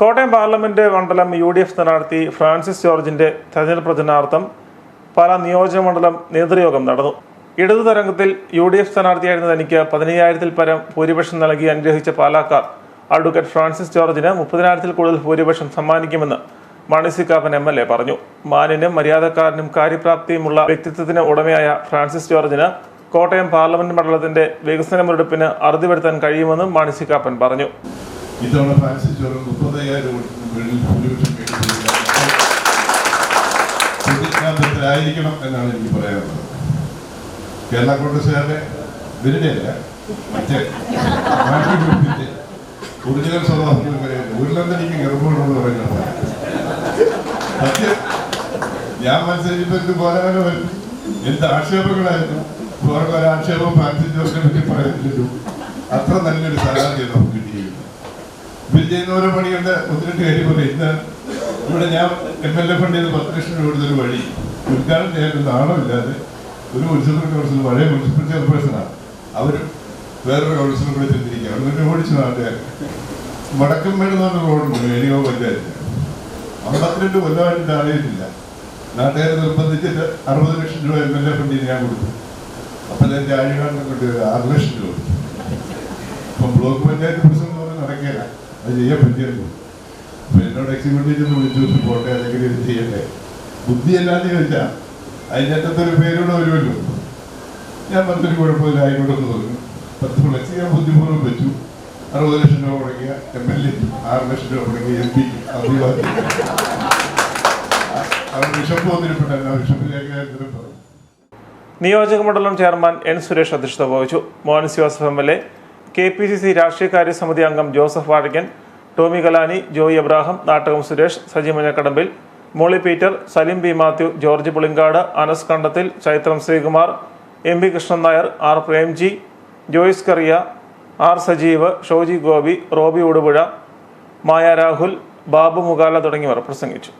Kottayam parliament മണ്ഡലം U D F സ്ഥാനാർത്ഥി Francis ജോർജിന്റെ തെരഞ്ഞെടുപ്പ് പ്രചരണാർത്ഥം പാലാ നിയോജക മണ്ഡലം നേതൃയോഗം നടന്നു. ഇടതു തരംഗത്തിൽ യു ഡി എഫ് സ്ഥാനാർത്ഥിയായിരുന്ന തനിക്ക് പതിനയ്യായിരത്തിൽ പരം ഭൂരിപക്ഷം നൽകി അനുഗ്രഹിച്ച പാലാക്കാർ. അഡ്വക്കേറ്റ് ഫ്രാൻസിസ് ജോർജിന് മുപ്പതിനായിരത്തിൽ കൂടുതൽ ഭൂരിപക്ഷം സമ്മാനിക്കുമെന്ന് Mani C Kappan M L A പറഞ്ഞു. മാനിനും മര്യാദക്കാരനും കാര്യപ്രാപ്തിയുമുള്ള വ്യക്തിത്വത്തിന് ഉടമയായ ഫ്രാൻസിസ് ജോർജിന് കോട്ടയം പാർലമെന്റ് മണ്ഡലത്തിന്റെ വികസന മുരടിപ്പിന് അറുതി വരുത്താൻ കഴിയുമെന്നും മാണി സി കാപ്പൻ പറഞ്ഞു. ഇത്തവണ ഫ്രാൻസിസ് ജോർജ് മുപ്പത്തയ്യായിരം വോട്ടിന് മുകളിൽ ഭൂരിപക്ഷം. പ്രതിജ്ഞാബദ്ധരായിരിക്കണം എന്നാണ് എനിക്ക് പറയാനുള്ളത്. കേരള കോൺഗ്രസ്സുകാരുടെ ഇവരുടെയല്ല മറ്റേ ഒറിജിനൽ സ്വഭാവത്തിൽ പറയുന്നത് ഉരുളന്തനിക്ക് ഗർഭമാണെന്ന് പറയുന്നത് ഞാൻ മത്സരിച്ചപ്പോൾ എന്ത് വരും? എന്ത് ആക്ഷേപങ്ങളായിരുന്നു? വേറെ ഒരാക്ഷേപം ഫ്രാൻസിസ് ജോർജിനെ പറ്റി പറയുന്നില്ലല്ലോ. അത്ര നല്ലൊരു സ്ഥാനാർത്ഥിയാണ് നമുക്ക് കിട്ടിയിരിക്കുന്നത് ഇവർ ചെയ്യുന്ന ഓരോ പണികളുടെ ഒത്തിരി കാര്യം ഇന്ന് ഇവിടെ ഞാൻ എം എൽ എ ഫണ്ട് ചെയ്ത് പത്ത് ലക്ഷം രൂപ കൊടുത്തൊരു വഴി. ഉദ്ഘാടനം ചെയ്യാൻ നാണമില്ലാതെ ഒരു മുനിസിപ്പൽ കൗൺസിൽ പഴയ മുനിസിപ്പൽ ചെയർപേഴ്സണാണ് അവരും വേറൊരു കൗൺസിലും കൂടെ ചെന്നിരിക്കുക എന്നിട്ട് ഓടിച്ചു നാട്ടുകാർ വടക്കമ്പേട് എന്ന് പറഞ്ഞ റോഡുണ്ട് വേണിയോ പഞ്ചായത്ത് അമ്പത്തിരണ്ട് കൊല്ലമായിട്ട് താഴെയിട്ടില്ല നാട്ടുകാരെ നിർബന്ധിച്ചിട്ട് അറുപത് ലക്ഷം രൂപ എം എൽ എ ഫണ്ടിന് ഞാൻ കൊടുത്തു. അപ്പം എന്റെ ചാഴികാരനെ കൊണ്ട് ആറ് ലക്ഷം രൂപ അപ്പം ബ്ലോക്ക് പഞ്ചായത്ത് പ്രസിഡന്റ് പറഞ്ഞാൽ നടക്കില്ല അത് ചെയ്യാൻ പറ്റിയിരുന്നു അപ്പം എന്നോട് എക്സിക്യൂട്ടീവ് വിളിച്ചു വെച്ച് പോട്ടെ അല്ലെങ്കിൽ ഇത് ചെയ്യട്ടെ. ബുദ്ധി അല്ലാതെ ചോദിച്ചാൽ അതിന്റെ അറ്റത്തൊരു പേരൂടെ വരുമല്ലോ. ഞാൻ പറഞ്ഞൊരു കുഴപ്പമില്ല ആയിക്കോട്ടെ എന്ന് പറഞ്ഞു. പത്ത് ഫ്ലക്സ് ഞാൻ ബുദ്ധിപൂർവം വെച്ചു. അറുപത് ലക്ഷം രൂപ മുടങ്ങിയ എം എൽ എ ആറ് ലക്ഷം രൂപ മുടങ്ങിയ എം പി അഭിവാദ്യം അവർ ഞാൻ ഇതിലും പറഞ്ഞു നിയോജക മണ്ഡലം ചെയർമാൻ എൻ സുരേഷ് അധ്യക്ഷത വഹിച്ചു. Mohan Sivas M L A K P C C രാഷ്ട്രീയകാര്യ സമിതി അംഗം Joseph Vazhakan Tomy Kalani Joy Abraham Nattakom Suresh Saji Manjakadambil Molly Peter Salim B Mathew George Pulinkad Anas Kandathil Chaithram Sreekumar M V Krishnan Nair R Premji Joyce Kariya R Sajeev Shoji Gopi Roby Udupuzha Maya Rahul Babu Mukala തുടങ്ങിയവർ പ്രസംഗിച്ചു.